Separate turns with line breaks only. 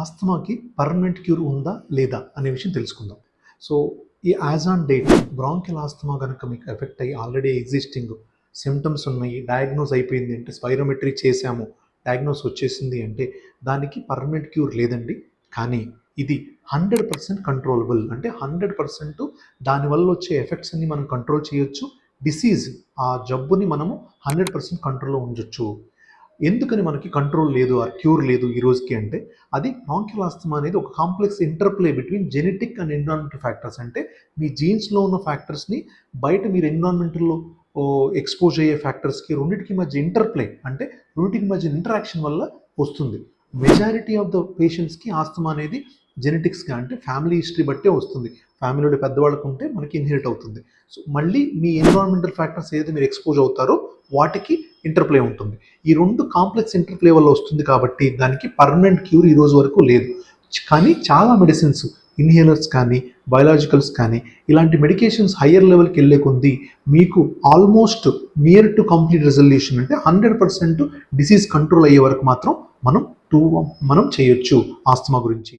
ఆస్తమాకి permanent cure ఉందా లేదా అనే విషయం తెలుసుకుందాం. సో ఈ as on date bronchial asthma కనుక మీకు ఎఫెక్ట్ అయ్యి ఆల్రెడీ ఎగ్జిస్టింగ్ సిమ్టమ్స్ ఉన్నాయి డయాగ్నోస్ అయిపోయింది అంటే స్పైరోమెట్రీ చేశాము డయాగ్నోస్ వచ్చేసింది అంటే దానికి పర్మనెంట్ క్యూర్ లేదండి. కానీ ఇది హండ్రెడ్ పర్సెంట్ కంట్రోలబుల్ అంటే హండ్రెడ్ పర్సెంట్ దానివల్ల వచ్చే ఎఫెక్ట్స్ అన్ని మనం కంట్రోల్ చేయొచ్చు డిసీజ్ ఆ జబ్బుని మనము హండ్రెడ్ పర్సెంట్ కంట్రోల్లో ఉంచొచ్చు. ఎందుకని మనకి కంట్రోల్ లేదు ఆ క్యూర్ లేదు ఈ రోజుకి అంటే అది బ్రాంక్యులాస్తమా అనేది ఒక complex interplay between genetic and environmental factors అంటే మీ జీన్స్లో ఉన్న ఫ్యాక్టర్స్ని బయట మీరు ఎన్విరాన్మెంటల్లో ఎక్స్పోజ్ అయ్యే ఫ్యాక్టర్స్కి రెండింటికి మధ్య ఇంటర్ప్లే అంటే రెండింటికి మధ్య ఇంటరాక్షన్ వల్ల వస్తుంది. మెజారిటీ ఆఫ్ ద పేషెంట్స్కి ఆస్తమా అనేది జెనెటిక్స్గా అంటే ఫ్యామిలీ హిస్టరీ బట్టే వస్తుంది. ఫ్యామిలీలో పెద్దవాళ్ళకు ఉంటే మనకి ఇన్హెరిట్ అవుతుంది. సో మళ్ళీ మీ ఎన్విరాన్మెంటల్ ఫ్యాక్టర్స్ ఏదైతే మీరు ఎక్స్పోజ్ అవుతారో వాటికి ఇంటర్ప్లే ఉంటుంది. ఈ రెండు కాంప్లెక్స్ ఇంటర్ప్లే వల్ల వస్తుంది కాబట్టి దానికి పర్మనెంట్ క్యూర్ ఈ రోజు వరకు లేదు. కానీ చాలా మెడిసిన్స్ ఇన్హేలర్స్ కానీ బయోలాజికల్స్ కానీ ఇలాంటి మెడికేషన్స్ హయ్యర్ లెవెల్కి వెళ్ళే కొద్దీ మీకు almost near to complete resolution అంటే హండ్రెడ్ పర్సెంట్ డిసీజ్ కంట్రోల్ అయ్యే వరకు మాత్రం మనం టూ మనం చేయొచ్చు ఆస్తమా గురించి.